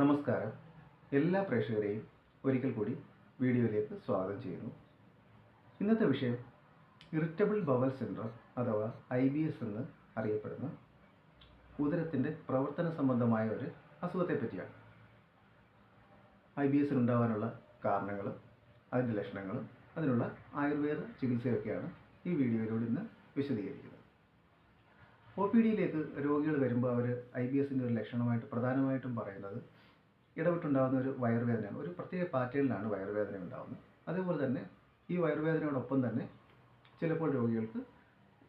നമസ്കാരം. എല്ലാ പ്രേക്ഷകരെയും ഒരിക്കൽ കൂടി വീഡിയോയിലേക്ക് സ്വാഗതം ചെയ്യുന്നു. ഇന്നത്തെ വിഷയം ഇറിറ്റബിൾ ബവൽ സിൻഡ്രം അഥവാ ഐ ബി എസ് എന്ന് അറിയപ്പെടുന്ന. ഉദരത്തിന്റെ പ്രവർത്തന സംബന്ധമായ ഒരു അസുഖത്തെ പറ്റിയാണ് ഐ ബി എസിന് ഉണ്ടാകാനുള്ള കാരണങ്ങളും അതിന്റെ ലക്ഷണങ്ങളും അതിനുള്ള ആയുർവേദ ചികിത്സയൊക്കെയാണ് ഈ വീഡിയോയിലൂടെ ഇന്ന് വിശദീകരിക്കുന്നത്. ഒ പി ഡിയിലേക്ക് രോഗികൾ വരുമ്പോൾ അവർ ഐ ബി എസിന്റെ ഒരു ലക്ഷണമായിട്ട് പ്രധാനമായിട്ടും പറയുന്നത് ഇടവിട്ടുണ്ടാകുന്ന ഒരു വയറുവേദനയാണ്. ഒരു പ്രത്യേക പാറ്റേണിലാണ് വയറുവേദന ഉണ്ടാകുന്നത്. അതേപോലെ തന്നെ ഈ വയറുവേദനയോടൊപ്പം തന്നെ ചിലപ്പോൾ രോഗികൾക്ക്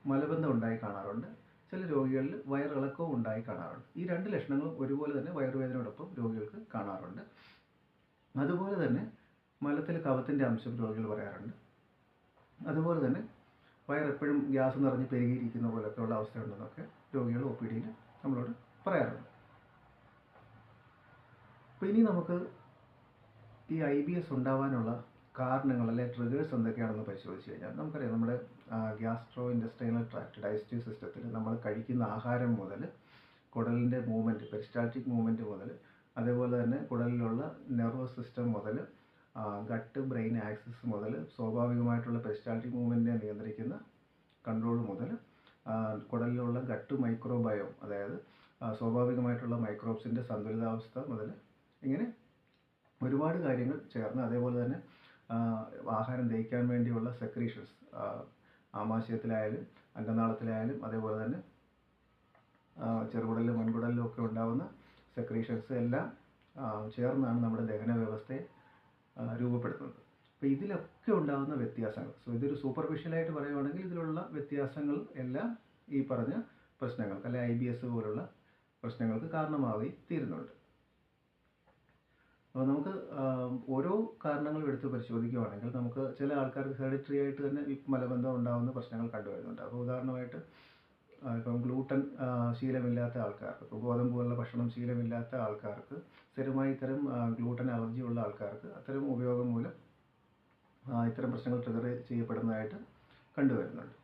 മലബന്ധം ഉണ്ടായി കാണാറുണ്ട്. ചില രോഗികളിൽ വയറിളക്കവും ഉണ്ടായി കാണാറുണ്ട്. ഈ രണ്ട് ലക്ഷണങ്ങളും ഒരുപോലെ തന്നെ വയറുവേദനയോടൊപ്പം രോഗികൾക്ക് കാണാറുണ്ട്. അതുപോലെ തന്നെ മലത്തിൽ കവത്തിന്റെ അംശം രോഗികൾ പറയാറുണ്ട്. അതുപോലെ തന്നെ വയറെപ്പോഴും ഗ്യാസ് നിറഞ്ഞ് പെരുകിയിരിക്കുന്ന പോലൊക്കെയുള്ള അവസ്ഥയുണ്ടെന്നൊക്കെ രോഗികൾ ഒ പി ഡിയിൽ നമ്മളോട് പറയാറുണ്ട്. അപ്പോൾ ഇനി നമുക്ക് ഈ ഐ ബി എസ് ഉണ്ടാവാനുള്ള കാരണങ്ങൾ അല്ലെ ട്രിഗേഴ്സ് എന്തൊക്കെയാണെന്ന് പരിശോധിച്ച് കഴിഞ്ഞാൽ നമുക്കറിയാം നമ്മുടെ ഗ്യാസ്ട്രോ ഇൻഡസ്ട്രിയൽ ട്രാക്ട് ഡൈജസ്റ്റീവ് സിസ്റ്റത്തിൽ നമ്മൾ കഴിക്കുന്ന ആഹാരം മുതൽ കുടലിന്റെ മൂവ്മെന്റ് പെരിസ്റ്റാൾട്ടിക് മൂവ്മെന്റ് മുതൽ അതേപോലെ തന്നെ കുടലിലുള്ള നെർവസ് സിസ്റ്റം മുതൽ ഗട്ട് ബ്രെയിൻ ആക്സിസ് മുതൽ സ്വാഭാവികമായിട്ടുള്ള പെരിസ്റ്റാൾട്ടിക് മൂവ്മെന്റിനെ നിയന്ത്രിക്കുന്ന കൺട്രോൾ മുതൽ കുടലിലുള്ള ഗട്ട് മൈക്രോബയോം അതായത് സ്വാഭാവികമായിട്ടുള്ള മൈക്രോബ്സിന്റെ സന്തുലിതാവസ്ഥ മുതൽ ഇങ്ങനെ ഒരുപാട് കാര്യങ്ങൾ ചേർന്ന് അതേപോലെ തന്നെ ആഹാരം ദഹിക്കാൻ വേണ്ടിയുള്ള സെക്രീഷൻസ് ആമാശയത്തിലായാലും അംഗനാളത്തിലായാലും അതേപോലെ തന്നെ ചെറുകുടലിലും വൻകുടലിലും ഒക്കെ ഉണ്ടാകുന്ന സെക്രീഷൻസ് എല്ലാം ചേർന്നാണ് നമ്മുടെ ദഹന വ്യവസ്ഥയെ രൂപപ്പെടുത്തുന്നത്. അപ്പോൾ ഇതിലൊക്കെ ഉണ്ടാകുന്ന വ്യത്യാസങ്ങൾ സോ ഇതൊരു സൂപ്പർഫിഷ്യലായിട്ട് പറയുകയാണെങ്കിൽ ഇതിലുള്ള വ്യത്യാസങ്ങൾ എല്ലാം ഈ പറഞ്ഞ പ്രശ്നങ്ങൾക്ക് അല്ലെ ഐ ബി എസ് പോലുള്ള പ്രശ്നങ്ങൾക്ക് കാരണമാവുകയും തീരുന്നുണ്ട്. അപ്പോൾ നമുക്ക് ഓരോ കാരണങ്ങളും എടുത്ത് പരിശോധിക്കുകയാണെങ്കിൽ നമുക്ക് ചില ആൾക്കാർക്ക് ഹെറിറ്ററി ആയിട്ട് തന്നെ ഈ മലബന്ധം ഉണ്ടാകുന്ന പ്രശ്നങ്ങൾ കണ്ടുവരുന്നുണ്ട്. അപ്പോൾ ഉദാഹരണമായിട്ട് ഇപ്പം ഗ്ലൂട്ടൻ ശീലമില്ലാത്ത ആൾക്കാർക്ക് ഇപ്പോൾ ഗോതമ്പ് പോലുള്ള ഭക്ഷണം ശീലമില്ലാത്ത ആൾക്കാർക്ക് സ്ഥിരമായി ഇത്തരം ഗ്ലൂട്ടൻ അലർജി ഉള്ള ആൾക്കാർക്ക് അത്തരം ഉപയോഗം മൂലം ഇത്തരം പ്രശ്നങ്ങൾ ട്രിഗർ ചെയ്യപ്പെടുന്നതായിട്ട് കണ്ടുവരുന്നുണ്ട്.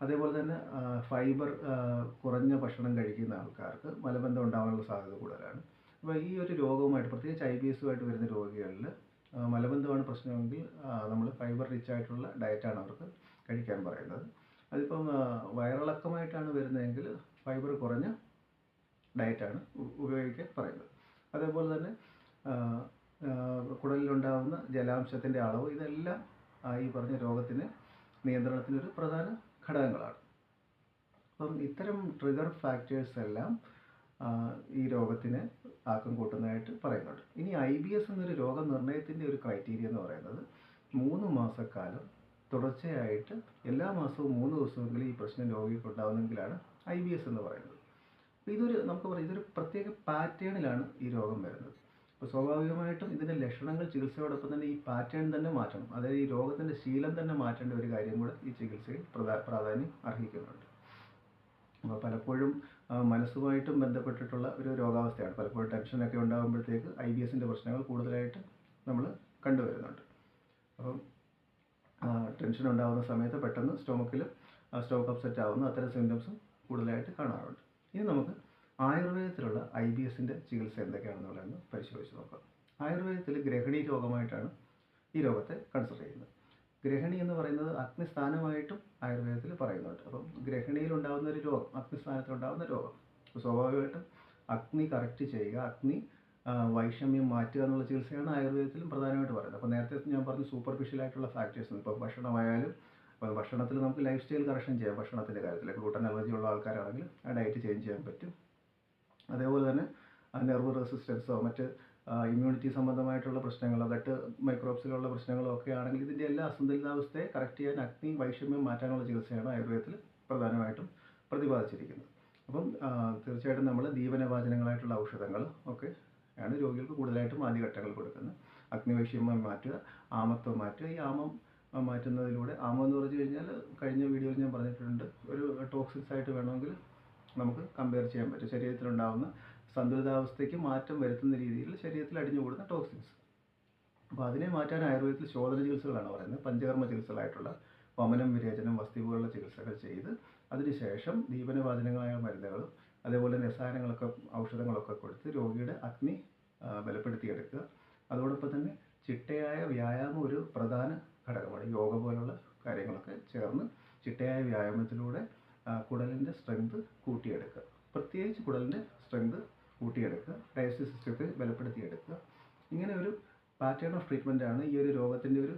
അതേപോലെ തന്നെ ഫൈബർ കുറഞ്ഞ ഭക്ഷണം കഴിക്കുന്ന ആൾക്കാർക്ക് മലബന്ധം ഉണ്ടാകാനുള്ള സാധ്യത കൂടുതലാണ്. അപ്പോൾ ഈ ഒരു രോഗവുമായിട്ട് പ്രത്യേകിച്ച് ഐ ബി എസുമായിട്ട് വരുന്ന രോഗികളിൽ മലബന്ധമാണ് പ്രശ്നമെങ്കിൽ നമ്മൾ ഫൈബർ റിച്ച് ആയിട്ടുള്ള ഡയറ്റാണ് അവർക്ക് കഴിക്കാൻ പറയുന്നത്. അതിപ്പം വയറിളക്കമായിട്ടാണ് വരുന്നതെങ്കിൽ ഫൈബർ കുറഞ്ഞ ഡയറ്റാണ് ഉപയോഗിക്കാൻ പറയുന്നത്. അതേപോലെ തന്നെ കുടലിലുണ്ടാകുന്ന ജലാംശത്തിന്റെ അളവ് ഇതെല്ലാം ഈ പറഞ്ഞ രോഗത്തിന് നിയന്ത്രണത്തിനൊരു പ്രധാന ഘടകങ്ങളാണ്. അപ്പം ഇത്തരം ട്രിഗർ ഫാക്ടേഴ്സ് എല്ലാം ഈ രോഗത്തിന് ആക്കം കൂട്ടുന്നതായിട്ട് പറയുന്നുണ്ട്. ഇനി ഐ ബി എസ് എന്നൊരു രോഗനിർണയത്തിന്റെ ഒരു ക്രൈറ്റീരിയ എന്ന് പറയുന്നത് മൂന്ന് മാസക്കാലം തുടർച്ചയായിട്ട് എല്ലാ മാസവും മൂന്ന് ദിവസമെങ്കിലും ഈ പ്രശ്നം രോഗിക്ക് ഉണ്ടാകുന്നെങ്കിലാണ് ഐ ബി എസ് എന്ന് പറയുന്നത്. ഇതൊരു നമുക്ക് പറയാം ഇതൊരു പ്രത്യേക പാറ്റേണിലാണ് ഈ രോഗം വരുന്നത്. അപ്പോൾ സ്വാഭാവികമായിട്ടും ഇതിന്റെ ലക്ഷണങ്ങൾ ചികിത്സയോടൊപ്പം തന്നെ ഈ പാറ്റേൺ തന്നെ മാറ്റണം. അതായത് ഈ രോഗത്തിന്റെ ശീലം തന്നെ മാറ്റേണ്ട ഒരു കാര്യം കൂടെ ഈ ചികിത്സയിൽ പ്രധാ പ്രാധാന്യം അർഹിക്കുന്നുണ്ട്. പലപ്പോഴും മനസ്സുമായിട്ടും ബന്ധപ്പെട്ടിട്ടുള്ള ഒരു രോഗാവസ്ഥയാണ്. പലപ്പോഴും ടെൻഷനൊക്കെ ഉണ്ടാകുമ്പോഴത്തേക്ക് ഐ ബി എസിന്റെ പ്രശ്നങ്ങൾ കൂടുതലായിട്ട് നമ്മൾ കണ്ടുവരുന്നുണ്ട്. അപ്പം ടെൻഷൻ ഉണ്ടാകുന്ന സമയത്ത് പെട്ടെന്ന് സ്റ്റോമക്കിൽ സ്റ്റോക്ക് അപ്സെറ്റ് ആവുന്ന അത്തരം സിംറ്റംസും കൂടുതലായിട്ട് കാണാറുണ്ട്. ഇനി നമുക്ക് ആയുർവേദത്തിലുള്ള ഐ ബി എസിന്റെ ചികിത്സ എന്തൊക്കെയാണെന്നുള്ളതെന്ന് പരിശോധിച്ച് നോക്കാം. ആയുർവേദത്തിൽ ഗ്രഹിണി രോഗമായിട്ടാണ് ഈ രോഗത്തെ കൺസിഡർ ചെയ്യുന്നത്. ഗ്രഹണി എന്ന് പറയുന്നത് അഗ്നിസ്ഥാനമായിട്ടും ആയുർവേദത്തിൽ പറയുന്നുണ്ട്. അപ്പം ഗ്രഹണിയിൽ ഉണ്ടാകുന്ന ഒരു രോഗം അഗ്നിസ്ഥാനത്തിൽ ഉണ്ടാകുന്ന രോഗം സ്വാഭാവികമായിട്ടും അഗ്നി കറക്റ്റ് ചെയ്യുക അഗ്നി വൈഷമ്യം മാറ്റുക എന്നുള്ള ചികിത്സയാണ് ആയുർവേദത്തിലും പ്രധാനമായിട്ട് പറയുന്നത്. അപ്പോൾ നേരത്തെ ഞാൻ പറഞ്ഞു സൂപ്പർഫിഷ്യൽ ആയിട്ടുള്ള ഫാക്ടേഴ്സ് ഇപ്പോൾ ഭക്ഷണമായാലും അപ്പോൾ ഭക്ഷണത്തിൽ നമുക്ക് ലൈഫ് സ്റ്റൈൽ കറക്ഷൻ ചെയ്യാം ഭക്ഷണത്തിന്റെ കാര്യത്തിൽ ഗ്ലൂട്ടൻ അലർജി ഉള്ള ആൾക്കാരാണെങ്കിൽ ആ ഡയറ്റ് ചേഞ്ച് ചെയ്യാൻ പറ്റും. നെർവ് റെസിസ്റ്റൻസോ മറ്റ് ഇമ്മ്യൂണിറ്റി സംബന്ധമായിട്ടുള്ള പ്രശ്നങ്ങളോ ഗട്ട് മൈക്രോബ്സിലുള്ള പ്രശ്നങ്ങളോ ഒക്കെ ആണെങ്കിൽ ഇതിന്റെ എല്ലാ അസന്തുലിതാവസ്ഥയെ കറക്റ്റ് ചെയ്യാൻ അഗ്നി വൈഷമ്യം മാറ്റാനുള്ള ചികിത്സയാണ് ആയുർവേദത്തിൽ പ്രധാനമായിട്ടും പ്രതിപാദിച്ചിരിക്കുന്നത്. അപ്പം തീർച്ചയായിട്ടും നമ്മൾ ദീപനവാചനങ്ങളായിട്ടുള്ള ഔഷധങ്ങൾ ഒക്കെ ആണ് രോഗികൾക്ക് കൂടുതലായിട്ടും ആദ്യഘട്ടങ്ങൾ കൊടുക്കുന്നത്. അഗ്നിവൈഷമ്യം മാറ്റുക ആമത്വം മാറ്റുക. ഈ ആമം മാറ്റുന്നതിലൂടെ ആമം എന്ന് പറഞ്ഞു കഴിഞ്ഞാൽ കഴിഞ്ഞ വീഡിയോയിൽ ഞാൻ പറഞ്ഞിട്ടുണ്ട് ഒരു ടോക്സിക്സ് ആയിട്ട് വേണമെങ്കിൽ നമുക്ക് കമ്പയർ ചെയ്യാൻ പറ്റും. ശരീരത്തിലുണ്ടാകുന്ന സന്തുലിതാവസ്ഥയ്ക്ക് മാറ്റം വരുത്തുന്ന രീതിയിൽ ശരീരത്തിൽ അടിഞ്ഞുകൂടുന്ന ടോക്സിൻസ് അപ്പോൾ അതിനെ മാറ്റാൻ ആയുർവേദത്തിൽ ശോധന ചികിത്സകളാണ് പറയുന്നത്. പഞ്ചകർമ്മ ചികിത്സകളായിട്ടുള്ള വമനം വിരേചനം വസ്തുവുകളുടെ ചികിത്സകൾ ചെയ്ത് അതിനുശേഷം ദീപനവാചനങ്ങളായ മരുന്നുകളും അതേപോലെ രസായനങ്ങളൊക്കെ ഔഷധങ്ങളൊക്കെ കൊടുത്ത് രോഗിയുടെ അഗ്നി ബലപ്പെടുത്തിയെടുക്കുക. അതോടൊപ്പം തന്നെ ചിട്ടയായ വ്യായാമം ഒരു പ്രധാന ഘടകമാണ്. യോഗ പോലുള്ള കാര്യങ്ങളൊക്കെ ചേർന്ന് ചിട്ടയായ വ്യായാമത്തിലൂടെ കുടലിന്റെ സ്ട്രെങ്ത് കൂട്ടിയെടുക്കുക. പ്രത്യേകിച്ച് കുടലിന്റെ സ്ട്രെങ്ത് കൂട്ടിയെടുക്കുക ഡയജസ്റ്റീവ് സിസ്റ്റത്തെ ബലപ്പെടുത്തിയെടുക്കുക ഇങ്ങനെ ഒരു പാറ്റേൺ ഓഫ് ട്രീറ്റ്മെന്റ് ആണ് ഈ ഒരു രോഗത്തിന്റെ ഒരു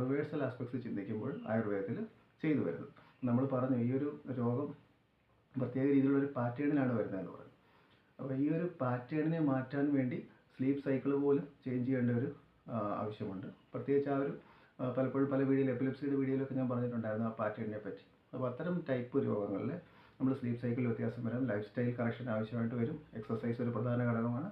റിവേഴ്സൽ ആസ്പെക്ട്സ് ചിന്തിക്കുമ്പോൾ ആയുർവേദത്തിൽ ചെയ്തു വരുന്നത്. നമ്മൾ പറഞ്ഞു ഈ ഒരു രോഗം പ്രത്യേക രീതിയിലുള്ള ഒരു പാറ്റേണിലാണ് വരുന്നതെന്ന് പറഞ്ഞു. അപ്പോൾ ഈ ഒരു പാറ്റേണിനെ മാറ്റാൻ വേണ്ടി സ്ലീപ്പ് സൈക്കിൾ പോലും ചേഞ്ച് ചെയ്യേണ്ട ഒരു ആവശ്യമുണ്ട്. പ്രത്യേകിച്ച് ആ ഒരു പലപ്പോഴും പല വീഡിയോയിൽ എപ്പിലെപ്സിയുടെ വീഡിയോയിലൊക്കെ ഞാൻ പറഞ്ഞിട്ടുണ്ടായിരുന്നു ആ പാറ്റേണിനെ പറ്റി. അപ്പോൾ അത്തരം ടൈപ്പ് രോഗങ്ങളിൽ നമ്മൾ സ്ലീപ്പ് സൈക്കിൾ വ്യത്യാസം വരും ലൈഫ് സ്റ്റൈൽ കറക്ഷൻ ആവശ്യമായിട്ട് വരും എക്സസൈസ് ഒരു പ്രധാന ഘടകമാണ്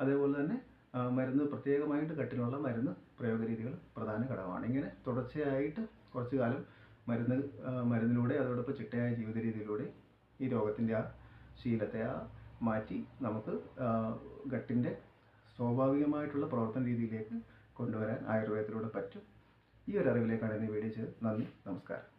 അതേപോലെ തന്നെ ആ, മരുന്ന് പ്രത്യേകമായിട്ട് കട്ടിലുള്ള മരുന്ന് പ്രയോഗ രീതികൾ പ്രധാന ഘടകമാണ്. ഇങ്ങനെ തുടർച്ചയായിട്ട് കുറച്ചു കാലം മരുന്ന് മരുന്നിലൂടെ അതോടൊപ്പം ചിട്ടയായ ജീവിത രീതിയിലൂടെ ഈ രോഗത്തിന്റെ ആ ശീലത്തെ ആ മാറ്റി നമുക്ക് ഗട്ടിന്റെ സ്വാഭാവികമായിട്ടുള്ള പ്രവർത്തന രീതിയിലേക്ക് കൊണ്ടുവരാൻ ആയുർവേദത്തിലൂടെ പറ്റും. ഈ ഒരു അറിവിലേക്കാണ് ഇന്ന് ഈ വീഡിയോ നന്ദി നമസ്കാരം.